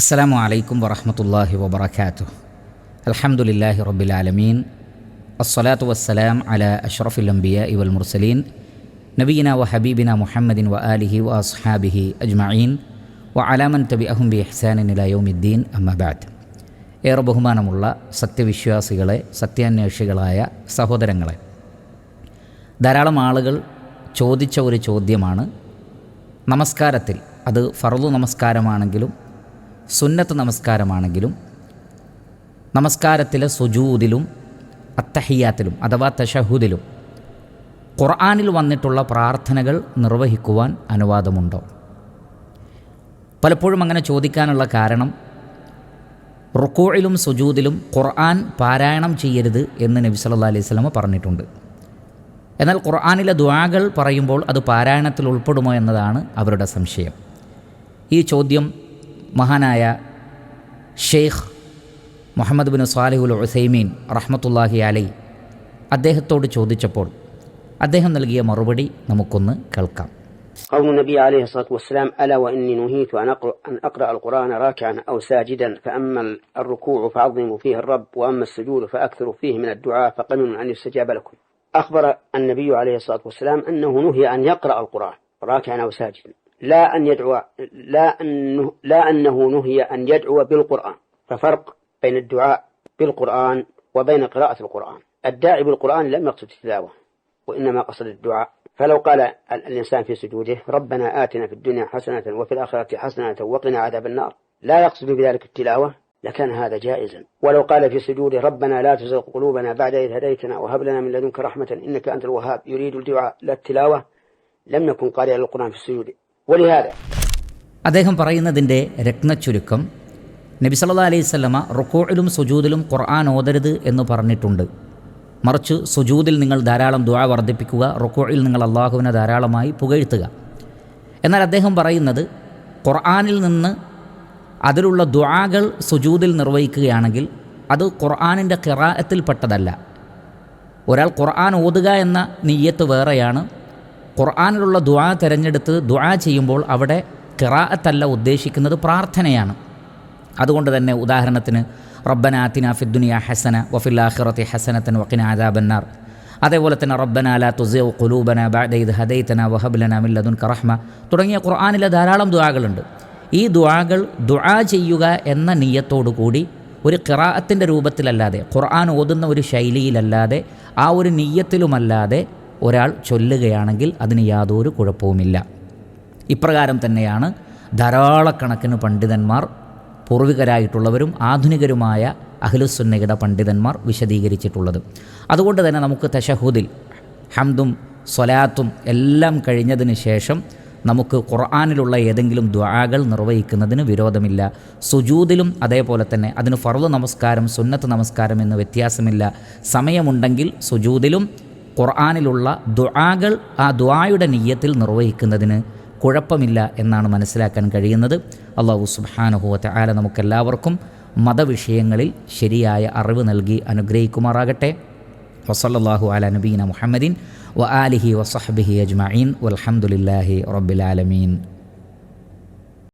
അസ്സാം വലൈക്കും വറഹമത്തല്ലാഹി വബർക്കാത്തു അൽഹംദുലില്ലാഹി റബ്ബിലാലമീൻ അസ്സലാത്തു വസ്സലാം അല അഷ്റഫുൽ അംബിയ ഇവൽ മുർസലീൻ. നബീന വ ഹബീബിന മുഹമ്മദിൻ വ ആലിഹി വ അസ്ഹാബിഹി അജ്മഈൻ. വ അലാമൻ തബി അഹുംബി ഇഹ്സാനിൻ ഇലയോമിദ്ദീൻ അമ്മബാദ് ഏറെ ബഹുമാനമുള്ള സത്യവിശ്വാസികളെ സത്യാന്വേഷികളായ സഹോദരങ്ങളെ. ധാരാളം ആളുകൾ ചോദിച്ച ഒരു ചോദ്യമാണ് നമസ്കാരത്തിൽ. അത് ഫറു നമസ്കാരമാണെങ്കിലും സുന്നത്ത് നമസ്കാരമാണെങ്കിലും നമസ്കാരത്തിലെ സുജൂദിലും അത്തഹിയാത്തിലും അഥവാ തഷഹുദിലും ഖുർആാനിൽ വന്നിട്ടുള്ള പ്രാർത്ഥനകൾ നിർവഹിക്കുവാൻ അനുവാദമുണ്ടോ? പലപ്പോഴും അങ്ങനെ ചോദിക്കാനുള്ള കാരണം റുക്കോയിലും സുജൂദിലും ഖുർആൻ പാരായണം ചെയ്യരുത് എന്ന് നബി സല്ലാ അലൈഹി സ്വലമ പറഞ്ഞിട്ടുണ്ട്. എന്നാൽ ഖുർആാനിലെ ദ്വാകൾ പറയുമ്പോൾ അത് പാരായണത്തിൽ ഉൾപ്പെടുമോ എന്നതാണ് അവരുടെ സംശയം. ഈ ചോദ്യം മഹാനായ ഷെയ്ഖ് മുഹമ്മദ് ബിൻ സാലിഹുൽ ഉസൈമീൻ റഹ്മത്തുല്ലാഹി അലൈ അദ്ദേഹത്തോട് ചോദിച്ചപ്പോൾ അദ്ദേഹം നൽകിയ മറുപടി നമുക്കൊന്ന് കേൾക്കാം قول النبي عليه الصلاة والسلام ألا وإني نهيت أن أقرأ, أن أقرأ القرآن راكعا أو ساجدا فأما الركوع فعظموا فيه الرب وأما السجود فأكثروا فيه من الدعاء فقمن أن يستجاب لكم أخبر النبي عليه الصلاة والسلام أنه نهي أن يقرأ القرآن راكعا أو ساجدا لا أن يدعو لا أنه, لا أنه نهي أن يدعو بالقرآن. ففرق بين الدعاء بالقرآن وبين قراءة القرآن. الداعي بالقرآن لم يقصد التلاوة وإنما قصد الدعاء. فلو قال الإنسان في سجوده ربنا آتنا في الدنيا حسنة وفي الآخرة حسنة وقنا عذاب النار. لا يقصد بذلك التلاوة لكان هذا جائزا. ولو قال في سجوده ربنا لا تزغ قلوبنا بعد إذ هديتنا وهب لنا من لدنك رحمة إنك أنت الوهاب. يريد الدعاء لا التلاوة لم يكن قارئا للقرآن في السجود. അദ്ദേഹം പറയുന്നതിന്റെ രത്നച്ചുരുക്കം നബി സല്ലാ അലൈഹി സ്വലമ റുക്കോയിലും സുജൂദിലും ഖുർആൻ ഓതരുത് എന്ന് പറഞ്ഞിട്ടുണ്ട്. മറിച്ച് സുജൂദിൽ നിങ്ങൾ ധാരാളം ദുആ വർദ്ധിപ്പിക്കുക റുക്കോഴിൽ നിങ്ങൾ അള്ളാഹുവിനെ ധാരാളമായി പുകഴ്ത്തുക. എന്നാൽ അദ്ദേഹം പറയുന്നത് ഖുർആാനിൽ നിന്ന് അതിലുള്ള ദുആകൾ സുജൂദിൽ നിർവഹിക്കുകയാണെങ്കിൽ അത് ഖുർആാനിന്റെ കിറായത്തിൽപ്പെട്ടതല്ല ഒരാൾ ഖുർആൻ ഓതുക എന്ന നീയത്ത് വേറെയാണ് ഖുർആാനിലുള്ള ദുആ തിരഞ്ഞെടുത്ത് ദുആ ചെയ്യുമ്പോൾ അവിടെ കിറാഅത്തല്ല ഉദ്ദേശിക്കുന്നത് പ്രാർത്ഥനയാണ്. അതുകൊണ്ട് തന്നെ ഉദാഹരണത്തിന് റബ്ബന ആത്തിന ഫിദ്ദുനിയ ഹസന വഫിൽ ആഖിറത്തി ഹസനത്തൻ വക്കിന ആദാബന്നാർ അതേപോലെ തന്നെ റബ്ബന ലാ തുസേ ഖുലൂബന ബഅദ ഇദ് ഹദൈതന വഹബ് ലനാ മിൻ ലദുൻക റഹ്മ. തുടങ്ങിയ ഖുർആാനിലെ ധാരാളം ദുആകളുണ്ട്. ഈ ദുആകൾ ദുആ ചെയ്യുക എന്ന നീയത്തോടു കൂടി ഒരു കിറാഅത്തിന്റെ രൂപത്തിലല്ലാതെ ഖുർആൻ ഓതുന്ന ഒരു ശൈലിയിലല്ലാതെ ആ ഒരു നീയത്തിലുമല്ലാതെ ഒരാൾ ചൊല്ലുകയാണെങ്കിൽ അതിന് യാതൊരു കുഴപ്പവുമില്ല. ഇപ്രകാരം തന്നെയാണ് ധാരാളക്കണക്കിന് പണ്ഡിതന്മാർ പൂർവികരായിട്ടുള്ളവരും ആധുനികരുമായ അഖിലുസുന്നയുടെ പണ്ഡിതന്മാർ വിശദീകരിച്ചിട്ടുള്ളത്. അതുകൊണ്ട് തന്നെ നമുക്ക് തശഹൂദിൽ ഹംദും സ്വലാത്തും എല്ലാം കഴിഞ്ഞതിന് ശേഷം നമുക്ക് ഖുർആാനിലുള്ള ഏതെങ്കിലും ദ്വാകൾ നിർവഹിക്കുന്നതിന് വിരോധമില്ല. സുജൂദിലും അതേപോലെ തന്നെ അതിന് ഫർദ് നമസ്കാരം സുന്നത്ത് നമസ്കാരം എന്ന് വ്യത്യാസമില്ല. സമയമുണ്ടെങ്കിൽ സുജൂദിലും ഖുർആാനിലുള്ള ദുആകൾ ആ ദുആയുടെ നീയത്തിൽ നിർവഹിക്കുന്നതിന് കുഴപ്പമില്ല എന്നാണ് മനസ്സിലാക്കാൻ കഴിയുന്നത്. അള്ളാഹു സുബാനുഹുവത്തെ ആല നമുക്കെല്ലാവർക്കും മതവിഷയങ്ങളിൽ ശരിയായ അറിവ് നൽകി അനുഗ്രഹിക്കുമാറാകട്ടെ. വസല്ലാഹു അല നബീന മുഹമ്മദീൻ വ ആലിഹി വസഹബിഹി അജ്മീൻ വലഹമുല്ലാഹി റബ്ബിലാലമീൻ